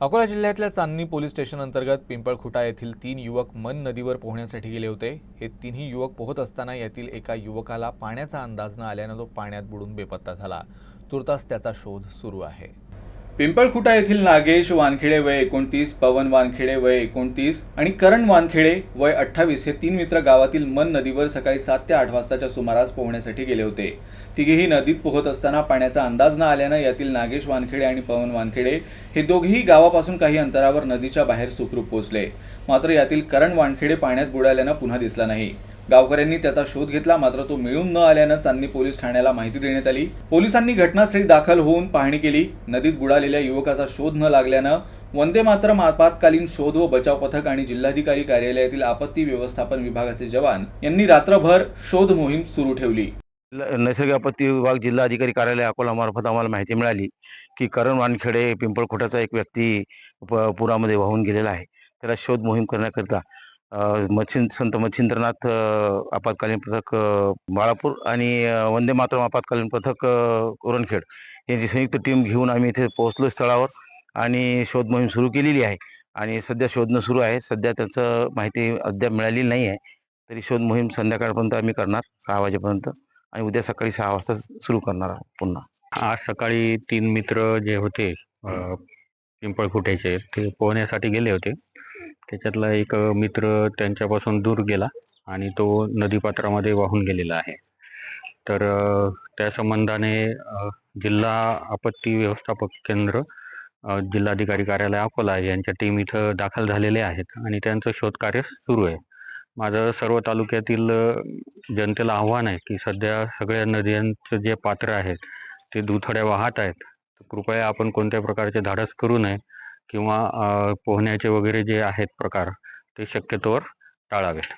अकोला जिल्ह्यातल्या चांदणी police station अंतर्गत पिंपळखुटा येथील तीन युवक मन नदीवर पोहण्यासाठी गेले होते. हे तिन्ही युवक पोहत असताना यातील एका युवकाला पाण्याचा अंदाज न आल्यानं तो पाण्यात बुडून बेपत्ता झाला. तुर्तास त्याचा शोध सुरू आहे. पिंपळखुटा येथील नागेश वानखेडे वय एकोणतीस पवन वानखेडे वय एकोणतीस आणि करण वानखेडे वय अठ्ठावीस हे तीन मित्र गावातील मन नदीवर सकाळी सात ते आठ वाजताच्या सुमारास पोहण्यासाठी गेले होते. तिघेही नदीत पोहत असताना पाण्याचा अंदाज न आल्यानं यातील नागेश वानखेडे आणि पवन वानखेडे हे दोघेही गावापासून काही अंतरावर नदीच्या बाहेर सुखरूप पोहोचले. मात्र यातील करण वानखेडे पाण्यात बुडाल्यानं पुन्हा दिसला नाही. गावकऱ्यांनी त्याचा शोध घेतला मात्र तो मिळून न आल्यानं चांदणी पोलीस ठाण्याला माहिती देण्यात आली. पोलिसांनी घटनास्थळी दाखल होऊन पाहणी केली. नदीत बुडालेल्या युवकाचा शोध न लागल्यानं वंदे मातरम आपत्कालीन शोध व बचाव पथक आणि जिल्हाधिकारी कार्यालयातील आपत्ती व्यवस्थापन विभागाचे जवान यांनी रात्रभर शोध मोहीम सुरू ठेवली. नैसर्गिक आपत्ती विभाग जिल्हा अधिकारी कार्यालय अकोला मार्फत आम्हाला माहिती मिळाली की करण वानखेडे पिंपळखोट्याचा एक व्यक्ती पुरामध्ये वाहून गेलेला आहे. त्याला शोध मोहीम करण्याकरिता मच्छिंद संत मच्छिंद्रनाथ आपत्कालीन पथक बाळापूर आणि वंदे मातरम आपत्कालीन पथक उरणखेड यांची संयुक्त टीम घेऊन आम्ही इथे पोहोचलो स्थळावर आणि शोध मोहीम सुरू केलेली आहे. आणि सध्या शोधणं सुरू आहे. सध्या त्याचं माहिती अद्याप मिळालेली नाही आहे. तरी शोध मोहीम संध्याकाळपर्यंत आम्ही करणार सहा वाजेपर्यंत आणि उद्या सकाळी सहा वाजता सुरू करणार आहोत पुन्हा. आज सकाळी तीन मित्र जे होते अ, पिंपळखुट्याचे ते पोहण्यासाठी गेले होते. त्याच्यातला एक मित्र त्यांच्यापासून दूर गेला आणि तो नदीपात्रामध्ये वाहून गेलेला आहे. तर त्या संबंधाने जिल्हा आपत्ती व्यवस्थापक केंद्र जिल्हाधिकारी कार्यालय अकोला यांच्या टीम इथं दाखल झालेले आहेत आणि त्यांचं शोधकार्य सुरू आहे. माझं सर्व तालुक्यातील जनतेला आव्हान आहे की सध्या सगळ्या नद्यांचं जे पात्र आहेत ते दुथड्या वाहत आहेत. तर कृपया आपण कोणत्या प्रकारचे धाडस करू नये किंवा पोहण्याचे वगैरे जे आहेत प्रकार ते शक्यतोवर टाळावेत.